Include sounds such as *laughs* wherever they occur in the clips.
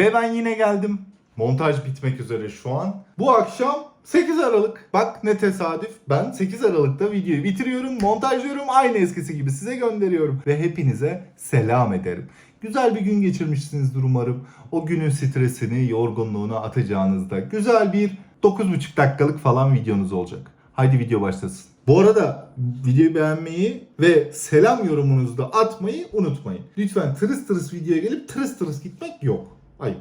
Ve ben yine geldim. Montaj bitmek üzere şu an. Bu akşam 8 Aralık. Bak ne tesadüf. Ben 8 Aralık'ta videoyu bitiriyorum, montajlıyorum. Aynı eskisi gibi size gönderiyorum. Ve hepinize selam ederim. Güzel bir gün geçirmişsinizdir umarım. O günün stresini, yorgunluğunu atacağınızda güzel bir 9,5 dakikalık falan videonuz olacak. Haydi video başlasın. Bu arada videoyu beğenmeyi ve selam yorumunuzu da atmayı unutmayın. Lütfen tırıs tırıs videoya gelip tırıs tırıs gitmek yok. Ayıp.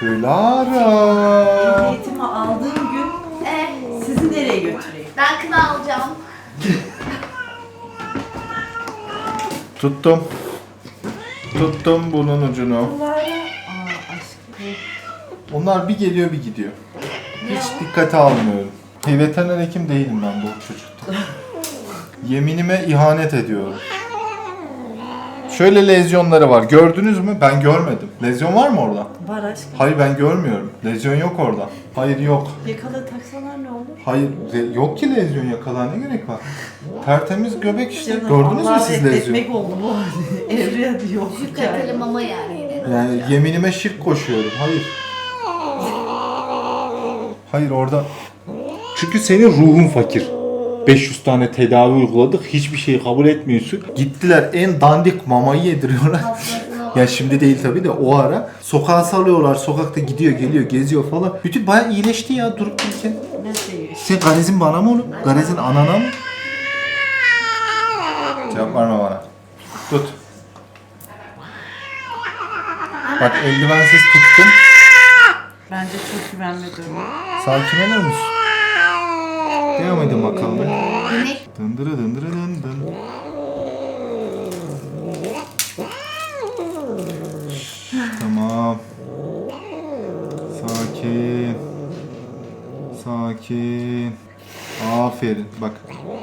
Clara. Eğitimi aldığım gün Eh, sizi nereye götüreyim? ben kına alacağım. Tuttum. Tuttum bunun ucunu. Aa aşkım. Onlar bir geliyor bir gidiyor. Hiç dikkate almıyorum. Hey, veteriner hekim değilim ben bu çocukta. *laughs* Yeminime ihanet ediyorum. Şöyle lezyonları var. Gördünüz mü? Ben görmedim. Lezyon var mı orada? Var aşkım. Hayır ben görmüyorum. Lezyon yok orada. Hayır yok. Yakala taksalar ne olur? Hayır le- yok ki lezyon yakalar ne gerek var? *laughs* Tertemiz göbek işte. Canım, Gördünüz mü Allah siz lezyon? reddetmek oldu *laughs* bu. Evreye diyor. Kaliteli mama yani. Yani yeminime şirk koşuyorum. Hayır. Hayır orada. Çünkü senin ruhun fakir. 500 tane tedavi uyguladık. Hiçbir şeyi kabul etmiyorsun. Gittiler en dandik mamayı yediriyorlar. ya şimdi değil tabii de o ara. Sokağa salıyorlar. Sokakta gidiyor geliyor geziyor falan. Bütün bayağı iyileşti ya durup dururken. Sen garezin bana mı oğlum? Garezin anana mı? Cevap verme bana. Tut. Bak eldivensiz tuttum. Bence çok güvenli durum. Sakin olur musun? Devam edin bakalım. İnek Dındırı dındırı dın dın. Şşş, Tamam. Sakin. Sakin. Aferin. Bak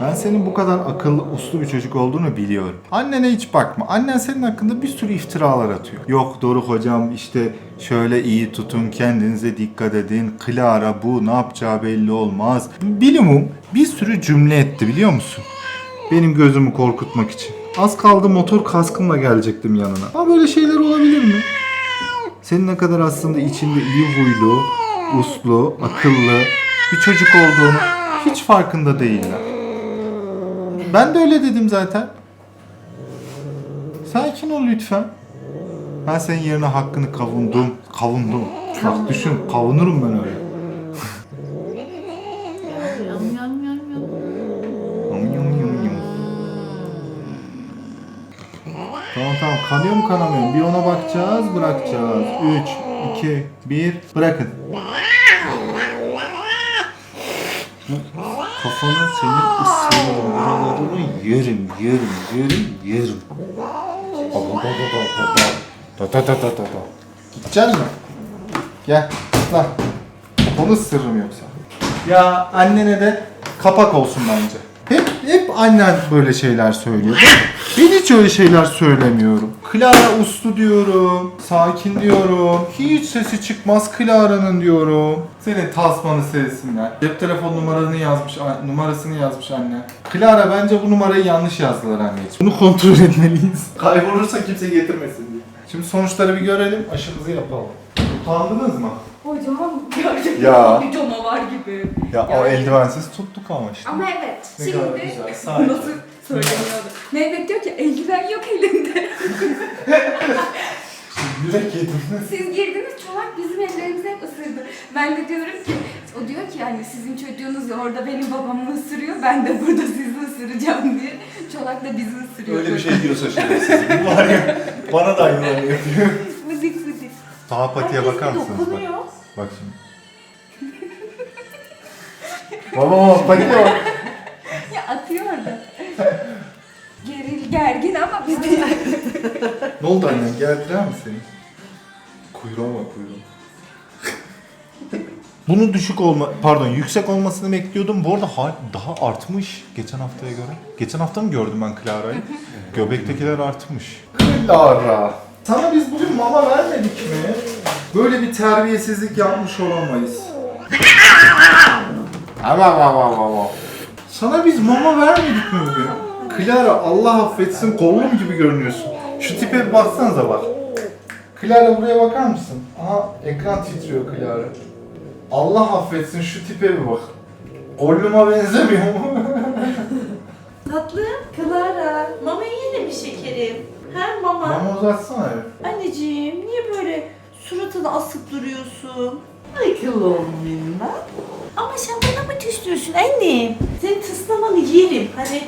ben senin bu kadar akıllı uslu bir çocuk olduğunu biliyorum. Annene hiç bakma. Annen senin hakkında bir sürü iftiralar atıyor. Yok Doruk hocam işte şöyle iyi tutun kendinize dikkat edin. Clara bu ne yapacağı belli olmaz. Bilimum bir sürü cümle etti biliyor musun? Benim gözümü korkutmak için. Az kaldı motor kaskımla gelecektim yanına. Ama böyle şeyler olabilir mi? Senin ne kadar aslında içinde iyi huylu, uslu, akıllı bir çocuk olduğunu hiç farkında değiller. Ben de öyle dedim zaten. Sakin ol lütfen. Ben senin yerine hakkını kavundum. Kavundum. Bak düşün kavunurum ben öyle. yam yam yam yam. Tamam tamam kanıyor mu kanamıyor mu? Bir ona bakacağız bırakacağız. 3, 2, 1 bırakın. Kafanı senin ısırırım. Buralarını yerim, yerim, yerim, yerim. Ba, ba, ba, ba, ba, ba. Da da da da da da. Gidecek mi? Gel, lan. Onu ısırırım yoksa. Ya annene de kapak olsun bence. Hep annen böyle şeyler söylüyor. Ben, ben hiç öyle şeyler söylemiyorum. Clara uslu diyorum, sakin diyorum. Hiç sesi çıkmaz Clara'nın diyorum. Senin tasmanı sevsinler. Cep telefon numaranı yazmış, numarasını yazmış anne. Clara bence bu numarayı yanlış yazdılar anneciğim. Bunu kontrol etmeliyiz. Kaybolursa kimse getirmesin diye. Şimdi sonuçları bir görelim, aşımızı yapalım. Utandınız mı? Hocam gerçekten Ya. bir canavar gibi. Ya o eldivensiz tuttuk ama işte. Ama evet. Ne şimdi kadar güzel, *laughs* sakin. nasıl söyleniyordu? Mehmet diyor ki eldiven yok elinde. *laughs* Yürek yedim. Siz girdiniz çolak bizim ellerimizi hep ısırdı. Ben de diyorum ki o diyor ki hani sizin çocuğunuz orada benim babamı ısırıyor ben de burada sizi ısıracağım diye. Çolak da bizi ısırıyor. Öyle bir şey diyorsa şerefsiz. Bu var ya bana da aynı yapıyor. Fıdık fıdık. Sağ patiye Herkes bakar mısınız? Bak, dokunuyor. bak şimdi. Baba baba patiye bak. Ya atıyor orada. Geril, gergin ama biz de *laughs* Ne oldu annem geldiler mi seni? Kuyruğa bak kuyruğa. Bunun düşük olma, pardon yüksek olmasını bekliyordum. Bu arada ha- daha artmış geçen haftaya göre. Geçen hafta mı gördüm ben Clara'yı? *laughs* Göbektekiler artmış. Clara. Sana biz bugün mama vermedik mi? Böyle bir terbiyesizlik yapmış olamayız. Ama ama ama ama. Sana biz mama vermedik mi bugün? Clara Allah affetsin kollum gibi görünüyorsun. Şu tipe bir baksanıza bak. Clara buraya bakar mısın? Aha ekran titriyor Clara. Allah affetsin şu tipe bir bak. Gollum'a benzemiyor mu? *laughs* Tatlı. Clara. Mama yine mi şekerim? He mama. Bana uzatsana ya. Anneciğim niye böyle suratını asıp duruyorsun? Ay kıl oğlum benim lan. Ama sen bana mı tıslıyorsun annem? Senin tıslamanı yerim. Hani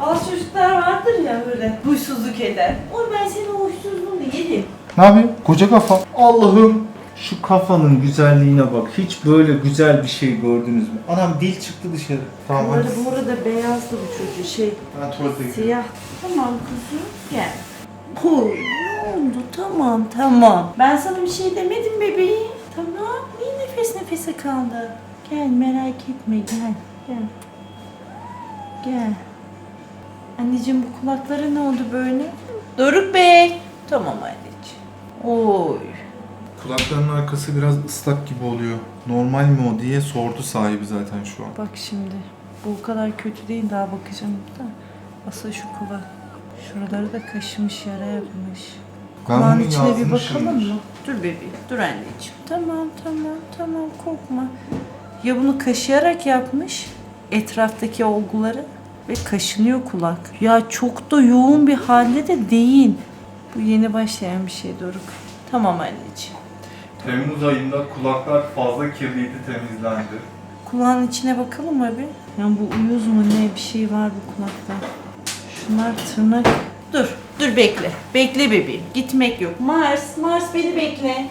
bazı çocuklar vardır ya böyle huysuzluk eder. Oy ben senin o huysuzluğunu yerim. Ne yapayım? Koca kafa. Allah'ım. Şu kafanın güzelliğine bak. Hiç böyle güzel bir şey gördünüz mü? Anam dil çıktı dışarı. Tamam Bunları hadi. bu arada beyazdı bu çocuğu şey Ben tuvalete gidiyorum. siyah. Tamam kızım gel. Oy ne oldu tamam tamam. Ben sana bir şey demedim bebeğim. Tamam niye nefes nefese kaldı? Gel merak etme gel. Gel. Gel. Anneciğim bu kulaklara ne oldu böyle? Doruk Bey. Tamam anneciğim. Oy. Kulaklarının arkası biraz ıslak gibi oluyor. Normal mi o diye sordu sahibi zaten şu an. Bak şimdi. Bu o kadar kötü değil daha bakacağım da. Asıl şu kulak. Şuraları da kaşımış yara yapmış. Ben Kulağın bunu içine bir bakalım mı? Dur bebeğim, dur anneciğim. Tamam, tamam, tamam korkma. Ya bunu kaşıyarak yapmış etraftaki olguları ve kaşınıyor kulak. Ya çok da yoğun bir halde de değil. Bu yeni başlayan bir şey Doruk. Tamam anneciğim. Temmuz ayında kulaklar fazla kirliydi temizlendi. Kulağın içine bakalım mı bir? Yani bu uyuz mu ne bir şey var bu kulakta. Şunlar tırnak. Dur, dur bekle. Bekle bebeğim. Gitmek yok. Mars, Mars beni bekle.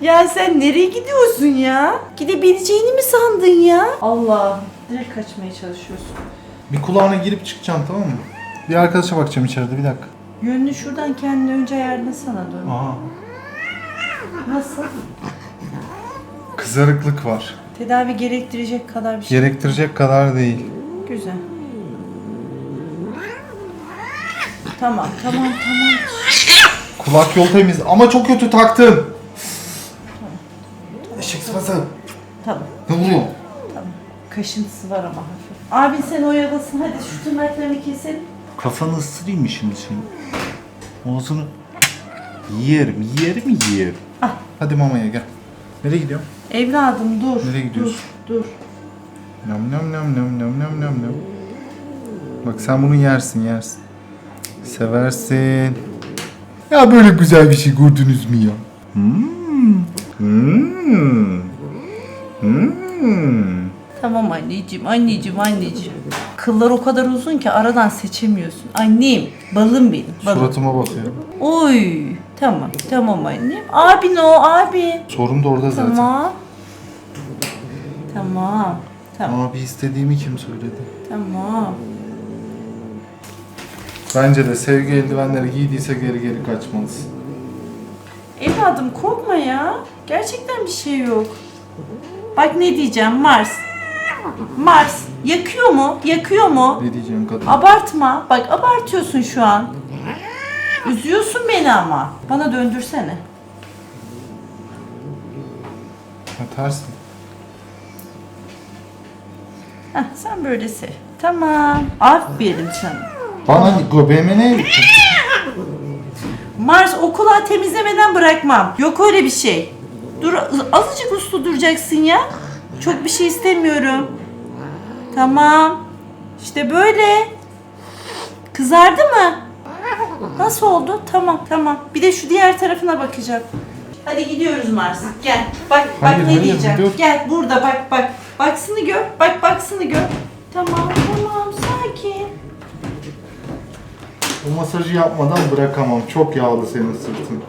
Ya sen nereye gidiyorsun ya? Gidebileceğini mi sandın ya? Allah, direkt kaçmaya çalışıyorsun. Bir kulağına girip çıkacağım tamam mı? Bir arkadaşa bakacağım içeride bir dakika. Yönünü şuradan kendine önce ayarlasana dur. Aha. Nasıl? Kızarıklık var. Tedavi gerektirecek kadar bir şey. Gerektirecek kadar değil. Güzel. Tamam, tamam, tamam. Kulak yol temiz ama çok kötü taktın. Eşek sıpası. Tamam, Ne vuruyor? tamam. Kaşıntısı var ama hafif. Abin sen oyalasın. Hadi şu tırnaklarını keselim. Kafanı ısırayım mı şimdi senin? Ağzını yerim, yerim, yerim. Ah. Hadi mamaya gel. Nereye gidiyorsun? Evladım dur. Nereye gidiyorsun? Dur, dur. Nam nam nam nam nam nam nam nam. Bak sen bunu yersin yersin. Seversin. Ya böyle güzel bir şey gördünüz mü ya? Hmm. Hmm. Hmm. Tamam anneciğim, anneciğim, anneciğim. Kıllar o kadar uzun ki aradan seçemiyorsun. Annem, balım benim, balım. Suratıma bakıyor. Oy, tamam, tamam annem. Abin o, abi. Sorun da orada zaten. Tamam. Tamam, tamam, Abi istediğimi kim söyledi? tamam. Bence de sevgi eldivenleri giydiyse geri geri kaçmalısın. Evladım korkma ya. Gerçekten bir şey yok. Bak ne diyeceğim Mars. Mars yakıyor mu? Yakıyor mu? Ne diyeceğim kadın? Abartma. Bak abartıyorsun şu an. Üzüyorsun beni ama. Bana döndürsene. Ha, ters mi? Heh, sen böyle sev. Tamam. Aferin sana. Bana göbeğime ne gittin? Mars okula temizlemeden bırakmam. Yok öyle bir şey. Dur azıcık uslu duracaksın ya. Çok bir şey istemiyorum. Tamam. İşte böyle. Kızardı mı? Nasıl oldu? Tamam tamam. Bir de şu diğer tarafına bakacağım. Hadi gidiyoruz Mars. Gel. Bak bak Hayır, ne hayır, diyeceğim. dur. Gel burada bak bak. Baksını gör. Bak baksını gör. Tamam tamam sakin. Bu masajı yapmadan bırakamam. Çok yağlı senin sırtın.